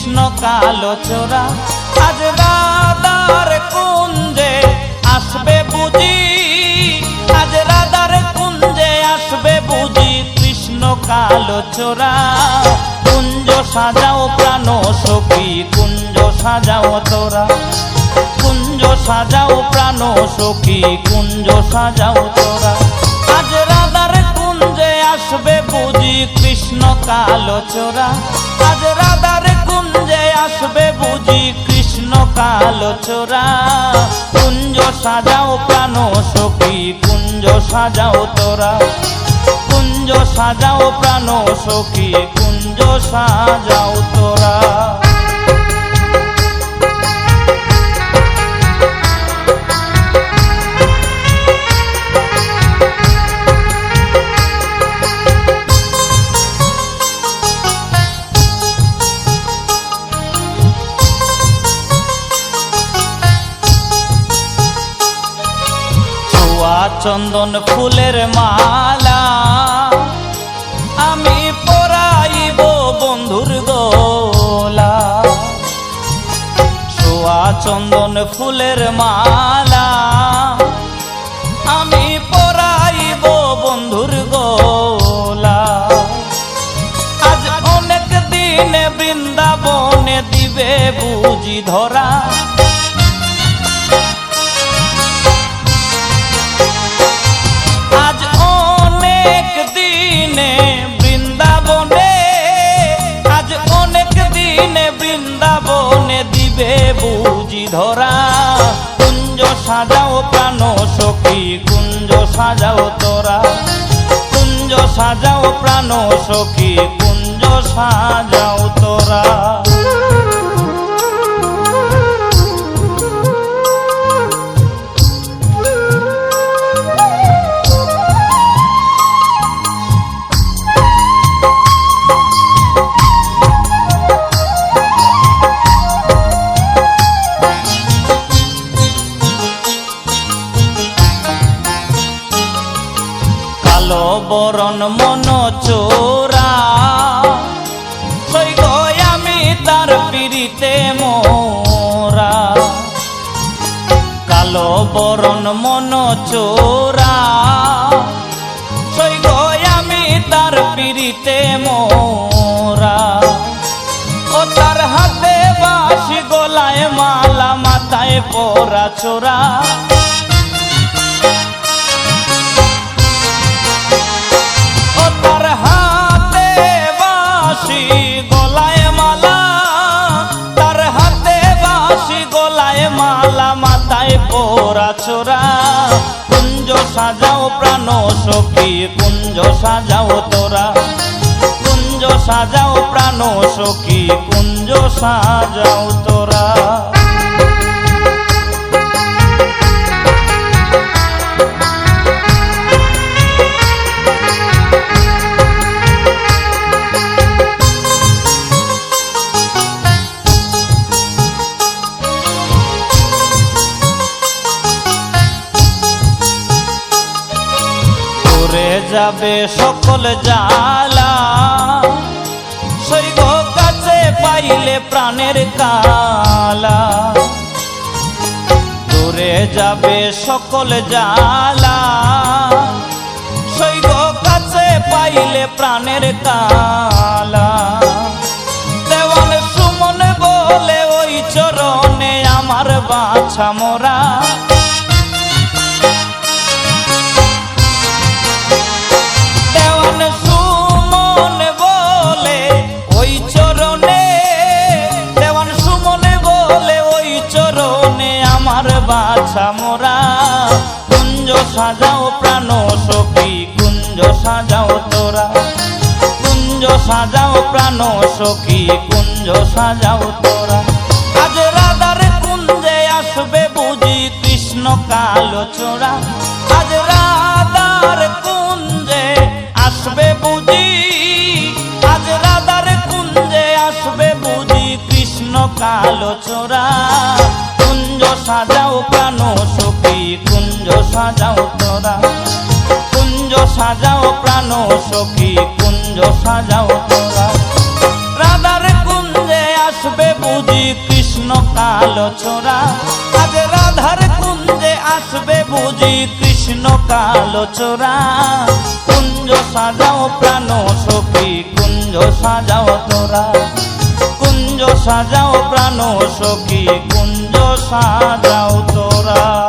কৃষ্ণ কালো চোরা। আজ রাধার কুঞ্জে আসবে বুঝি। আজ রাধার কুঞ্জে আসবে বুঝি কৃষ্ণ কালো চোরা। কুঞ্জ সাজাও প্রাণ সখী, কুঞ্জ সাজাও তোরা কুঞ্জ সাজাও প্রাণ সখী, কুঞ্জ সাজাও তোরা আজ রাধার কুঞ্জে আসবে বুঝি কৃষ্ণ কালো চোরা। আজ কুঞ্জে বুঝি কৃষ্ণ কালো চোরা। কুঞ্জ সাজাও প্রাণ সখী, কুঞ্জ সাজাও তোরা। কুঞ্জ সাজাও প্রাণ সখী, কুঞ্জ সাজাও তোরা। চন্দন ফুলের মালা। আমি পরাইব বন্ধুর গোলা ছোয়া চন্দন ফুলের মালা। আমি পরাইব বন্ধুর গোলা আজ অনেক দিনে বৃন্দাবনে দিবে বুঝি ধরা। সাজাও প্রাণ সখী কুঞ্জ সাজাও তোরা। কুঞ্জ সাজাও প্রাণ সখী কুঞ্জ সাজাও তোরা। কালো বরণ মন চোরা সই গয় আমি তার পিড়িতে মোরা। কালো বরণ মন চোরা সই গয় আমি তার পিড়িতে মোরা। ও তার হাতে বাঁশি গলায় মালা মাথায় পরা চোরা গলায় মালা, মাথায় পোরা চোরা। কুঞ্জ সাজাও প্রাণ সখী, কুঞ্জ সাজাও তোরা। কুঞ্জ সাজাও প্রাণ সখী, কুঞ্জ সাজাও তোরা। যাবে সকল জালা সৈগ কাছে পাইলে প্রাণের কালা। দূরে যাবে সকল জালা সৈগ কাছে পাইলে প্রাণের কালা। দেওয়ান সুমন বলে, ওই চরণে আমার বাছা মোরা। বাছা মোরা। কুঞ্জ সাজাও প্রাণ সখী কুঞ্জ সাজাও তোরা। কুঞ্জ সাজাও প্রাণ সখী কুঞ্জ সাজাও তোরা। আজ রাধার কুঞ্জে আসবে বুঝি কৃষ্ণ কালো চোরা আজ কালো চোরা, কুঞ্জ সাজাও প্রাণ সখী, কুঞ্জ সাজাও তোরা কুঞ্জ সাজাও প্রাণ সখী, কুঞ্জ সাজাও তোরা রাধার কুঞ্জে আসবে বুঝি কৃষ্ণ কালো চোরা। আজ রাধার কুঞ্জে আসবে বুঝি কৃষ্ণ কালো চোরা। কুঞ্জ সাজাও প্রাণ সখী, কুঞ্জ সাজাও তোরা কুঞ্জ সাজাও প্রাণ সখী কুঞ্জ সাজাও তোরা।